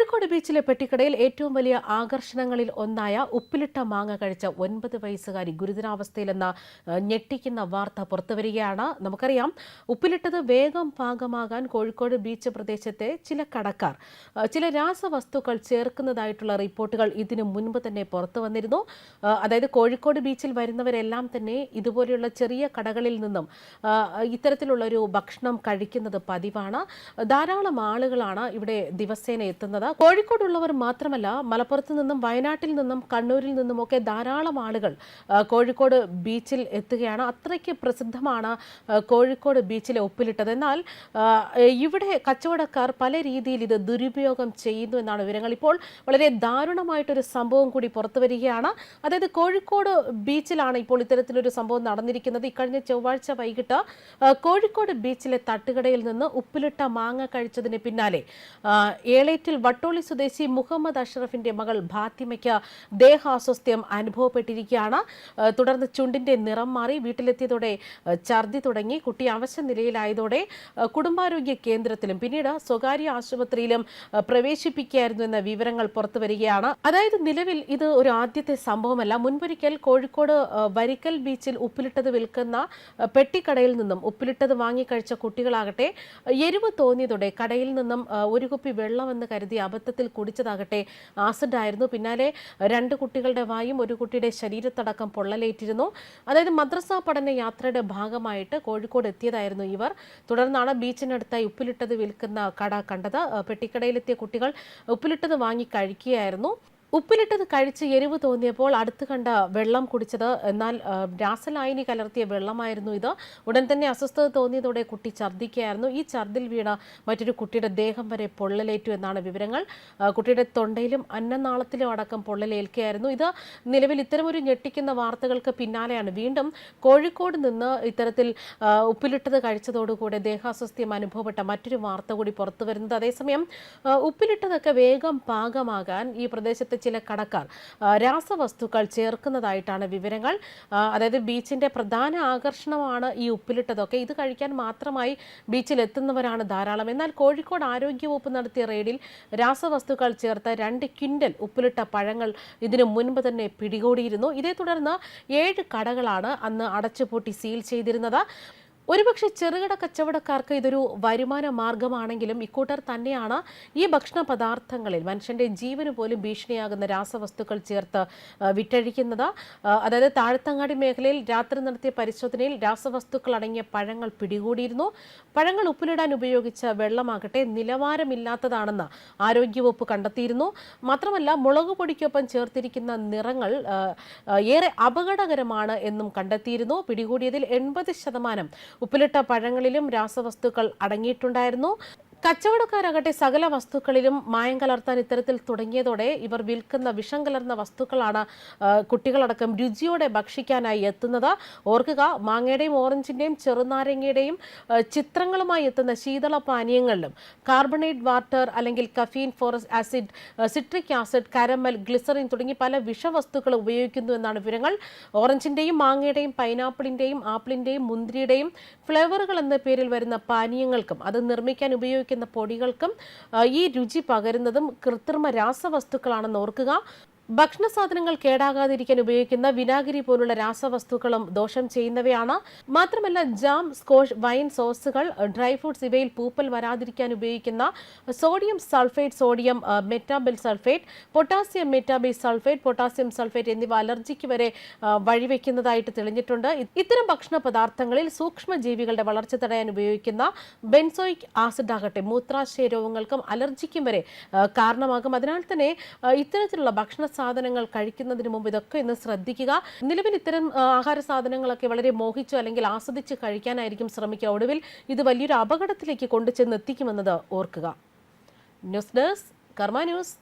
കോഴിക്കോട് ബീച്ചിലെ പെട്ടിക്കടയിൽ ഏറ്റവും വലിയ ആകർഷണങ്ങളിൽ ഒന്നായ ഉപ്പിലിട്ട മാങ്ങ കഴിച്ച ഒൻപത് വയസ്സുകാരി ഗുരുതരാവസ്ഥയിലെന്ന ഞെട്ടിക്കുന്ന വാർത്ത പുറത്തുവരികയാണ്. നമുക്കറിയാം ഉപ്പിലിട്ടത് വേഗം പാകമാകാൻ കോഴിക്കോട് ബീച്ച് പ്രദേശത്തെ ചില കടക്കാർ ചില രാസവസ്തുക്കൾ ചേർക്കുന്നതായിട്ടുള്ള റിപ്പോർട്ടുകൾ ഇതിനു മുൻപ് തന്നെ പുറത്തു വന്നിരുന്നു. അതായത് കോഴിക്കോട് ബീച്ചിൽ വരുന്നവരെല്ലാം തന്നെ ഇതുപോലെയുള്ള ചെറിയ കടകളിൽ നിന്നും ഇത്തരത്തിലുള്ളൊരു ഭക്ഷണം കഴിക്കുന്നത് പതിവാണ്. ധാരാളം ആളുകളാണ് ഇവിടെ ദിവസേന എത്തുന്നത്. കോഴിക്കോടുള്ളവർ മാത്രമല്ല മലപ്പുറത്ത് നിന്നും വയനാട്ടിൽ നിന്നും കണ്ണൂരിൽ നിന്നും ഒക്കെ ധാരാളം ആളുകൾ കോഴിക്കോട് ബീച്ചിൽ എത്തുകയാണ്. അത്രയ്ക്ക് പ്രസിദ്ധമാണ് കോഴിക്കോട് ബീച്ചിലെ ഒപ്പിലിട്ടത്. എന്നാൽ ഇവിടെ കച്ചവടക്കാർ പല രീതിയിൽ ഇത് ദുരുപയോഗം ചെയ്യുന്നു എന്നാണ് വിവരങ്ങൾ. ഇപ്പോൾ വളരെ ദാരുണമായിട്ടൊരു സംഭവം കൂടി പുറത്തു വരികയാണ്. അതായത് കോഴിക്കോട് ബീച്ചിലാണ് ഇപ്പോൾ ഇത്തരത്തിലൊരു സംഭവം നടന്നിരിക്കുന്നത്. ഇക്കഴിഞ്ഞ ചൊവ്വാഴ്ച വൈകിട്ട് കോഴിക്കോട് ബീച്ചിലെ തട്ടുകടയിൽ നിന്ന് ഉപ്പിലിട്ട മാങ്ങ കഴിച്ചതിന് പിന്നാലെ ഏളേറ്റിൽ ഏളേറ്റിൽ വട്ടോളി സ്വദേശി മുഹമ്മദ് അഷ്റഫിന്റെ മകൾ ഫാത്തിമയ്ക്ക് ദേഹാസ്വസ്ഥ്യം അനുഭവപ്പെട്ടിരിക്കുകയാണ്. തുടർന്ന് ചുണ്ടിന്റെ നിറം മാറി വീട്ടിലെത്തിയതോടെ ഛർദി തുടങ്ങി. കുട്ടി അവശ നിലയിലായതോടെ കുടുംബാരോഗ്യ കേന്ദ്രത്തിലും പിന്നീട് സ്വകാര്യ ആശുപത്രിയിലും പ്രവേശിപ്പിക്കുകയായിരുന്നു എന്ന വിവരങ്ങൾ പുറത്തു വരികയാണ് അതായത് നിലവിൽ ഇത് ഒരു ആദ്യത്തെ സംഭവമല്ല. മുൻപൊരിക്കൽ കോഴിക്കോട് വരിക്കൽ ബീച്ചിൽ ഉപ്പിലിട്ടത് വിൽക്കുന്ന പെട്ടിക്കടയിൽ നിന്നും ഉപ്പിലിട്ടത് വാങ്ങിക്കഴിച്ച കുട്ടികളാകട്ടെ എരിവ് തോന്നിയതോടെ കടയിൽ നിന്നും ഒരു കുപ്പി വെള്ളമെന്ന് കരുതി അബദ്ധത്തിൽ കുടിച്ചതാകട്ടെ. ആസിഡ് ആയിരുന്നു. പിന്നാലെ രണ്ട് കുട്ടികളുടെ വായും ഒരു കുട്ടിയുടെ ശരീരത്തടക്കം പൊള്ളലേറ്റിരുന്നു. അതായത് മദ്രസ പഠന യാത്രയുടെ ഭാഗമായിട്ട് കോഴിക്കോട് എത്തിയതായിരുന്നു ഇവർ. തുടർന്നാണ് ബീച്ചിനടുത്തായി ഉപ്പിലിട്ടത് വിൽക്കുന്ന കട കണ്ടത്. പെട്ടിക്കടയിലെത്തിയ കുട്ടികൾ ഉപ്പിലിട്ടത് വാങ്ങി കഴിക്കുകയായിരുന്നു. ഉപ്പിലിട്ടത് കഴിച്ച് എരിവ് തോന്നിയപ്പോൾ അടുത്ത് കണ്ട വെള്ളം കുടിച്ചത്. എന്നാൽ രാസലായനി കലർത്തിയ വെള്ളമായിരുന്നു ഇത്. ഉടൻ തന്നെ അസ്വസ്ഥത തോന്നിയതോടെ കുട്ടി ഛർദ്ദിക്കുകയായിരുന്നു. ഈ ഛർദിൽ വീണ മറ്റൊരു കുട്ടിയുടെ ദേഹം വരെ പൊള്ളലേറ്റു എന്നാണ് വിവരങ്ങൾ. കുട്ടിയുടെ തൊണ്ടയിലും അന്നനാളത്തിലും അടക്കം പൊള്ളലേൽക്കുകയായിരുന്നു. ഇത് നിലവിൽ ഇത്തരമൊരു ഞെട്ടിക്കുന്ന വാർത്തകൾക്ക് പിന്നാലെയാണ്. വീണ്ടും കോഴിക്കോട് നിന്ന് ഇത്തരത്തിൽ ഉപ്പിലിട്ടത് കഴിച്ചതോടുകൂടെ ദേഹാസ്വസ്ഥ്യം അനുഭവപ്പെട്ട മറ്റൊരു വാർത്ത കൂടി പുറത്തു വരുന്നത് അതേസമയം ഉപ്പിലിട്ടതൊക്കെ വേഗം പാകമാകാൻ ഈ പ്രദേശത്തെ ചില കടക്കാർ രാസവസ്തുക്കൾ ചേർക്കുന്നതായിട്ടാണ് വിവരങ്ങൾ. അതായത് ബീച്ചിന്റെ പ്രധാന ആകർഷണമാണ് ഈ ഉപ്പിലിട്ടതൊക്കെ. ഇത് കഴിക്കാൻ മാത്രമായി ബീച്ചിൽ എത്തുന്നവരാണ് ധാരാളം. എന്നാൽ കോഴിക്കോട് ആരോഗ്യവകുപ്പ് നടത്തിയ റെയ്ഡിൽ രാസവസ്തുക്കൾ ചേർത്ത രണ്ട് ക്വിന്റൽ ഉപ്പിലിട്ട പഴങ്ങൾ ഇതിനു മുൻപ് തന്നെ പിടികൂടിയിരുന്നു. ഇതേ തുടർന്ന് ഏഴ് കടകളാണ് അന്ന് അടച്ചുപൂട്ടി സീൽ ചെയ്തിരുന്നത്. ഒരുപക്ഷെ ചെറുകിട കച്ചവടക്കാർക്ക് ഇതൊരു വരുമാന മാർഗമാണെങ്കിലും ഇക്കൂട്ടർ തന്നെയാണ് ഈ ഭക്ഷണ പദാർത്ഥങ്ങളിൽ മനുഷ്യന്റെ ജീവന് പോലും ഭീഷണിയാകുന്ന രാസവസ്തുക്കൾ ചേർത്ത് വിറ്റഴിക്കുന്നത്. അതായത് താഴത്തങ്ങാടി മേഖലയിൽ രാത്രി നടത്തിയ പരിശോധനയിൽ രാസവസ്തുക്കൾ അടങ്ങിയ പഴങ്ങൾ പിടികൂടിയിരുന്നു. പഴങ്ങൾ ഉപ്പിലിടാൻ ഉപയോഗിച്ച വെള്ളമാകട്ടെ നിലവാരമില്ലാത്തതാണെന്ന് ആരോഗ്യവകുപ്പ് കണ്ടെത്തിയിരുന്നു. മാത്രമല്ല മുളക് പൊടിക്കൊപ്പം ചേർത്തിരിക്കുന്ന നിറങ്ങൾ ഏറെ അപകടകരമാണ് എന്നും കണ്ടെത്തിയിരുന്നു. പിടികൂടിയതിൽ എൺപത് ശതമാനം ഉപ്പിലിട്ട പഴങ്ങളിലും രാസവസ്തുക്കൾ അടങ്ങിയിട്ടുണ്ടായിരുന്നു. കച്ചവടക്കാരാകട്ടെ സകല വസ്തുക്കളിലും മായം കലർത്താൻ ഇത്തരത്തിൽ തുടങ്ങിയതോടെ ഇവർ വിൽക്കുന്ന വിഷം കലർന്ന വസ്തുക്കളാണ് കുട്ടികളടക്കം രുചിയോടെ ഭക്ഷിക്കാനായി എത്തുന്നത്. ഓർക്കുക മാങ്ങയുടെയും ഓറഞ്ചിന്റെയും ചെറുനാരങ്ങയുടെയും ചിത്രങ്ങളുമായി എത്തുന്ന ശീതള പാനീയങ്ങളിലും കാർബണേറ്റ് വാട്ടർ അല്ലെങ്കിൽ caffeine four s acid citric acid caramel glycerin തുടങ്ങി പല വിഷവസ്തുക്കൾ ഉപയോഗിക്കുന്നു എന്നാണ് വിവരങ്ങൾ. ഓറഞ്ചിന്റെയും മാങ്ങയുടെയും പൈനാപ്പിളിന്റെയും ആപ്പിളിന്റെയും മുന്തിരിയുടെയും ഫ്ലേവറുകൾ എന്ന പേരിൽ വരുന്ന പാനീയങ്ങൾക്കും അത് നിർമ്മിക്കാൻ ഉപയോഗിക്കുന്ന പൊടികൾക്കും ഈ രുചി പകരുന്നതും കൃത്രിമ രാസവസ്തുക്കളാണെന്ന് ഓർക്കുക. ഭക്ഷണ സാധനങ്ങൾ കേടാകാതിരിക്കാൻ ഉപയോഗിക്കുന്ന വിനാഗിരി പോലുള്ള രാസവസ്തുക്കളും ദോഷം ചെയ്യുന്നവയാണ്. മാത്രമല്ല ജാം സ്കോഷ് വൈൻ സോസുകൾ ഡ്രൈ ഫ്രൂട്ട്സ് ഇവയിൽ പൂപ്പൽ വരാതിരിക്കാൻ ഉപയോഗിക്കുന്ന sodium sulphate sodium metabisulphite potassium metabisulphite potassium sulphate എന്നിവ അലർജിക്ക് വരെ വഴിവെക്കുന്നതായിട്ട് തെളിഞ്ഞിട്ടുണ്ട്. ഇത്തരം ഭക്ഷണ പദാർത്ഥങ്ങളിൽ സൂക്ഷ്മജീവികളുടെ വളർച്ച തടയാൻ ഉപയോഗിക്കുന്ന ബെൻസോയിക് ആസിഡ് ആകട്ടെ മൂത്രാശയ രോഗങ്ങൾക്കും അലർജിക്കും വരെ കാരണമാകും. അതിനാൽ തന്നെ ഇത്തരത്തിലുള്ള ഭക്ഷണ സാധനങ്ങൾ കഴിക്കുന്നതിന് മുമ്പ് ഇതൊക്കെ ഒന്ന് ശ്രദ്ധിക്കുക. നിലവിൽ ഇത്തരം ആഹാര സാധനങ്ങളൊക്കെ വളരെ മോഹിച്ചു അല്ലെങ്കിൽ ആസ്വദിച്ച് കഴിക്കാനായിരിക്കും ശ്രമിക്കുക. ഒടുവിൽ ഇത് വലിയൊരു അപകടത്തിലേക്ക് കൊണ്ടുചെന്ന് എത്തിക്കുമെന്നത് ഓർക്കുക. News desk Karma news.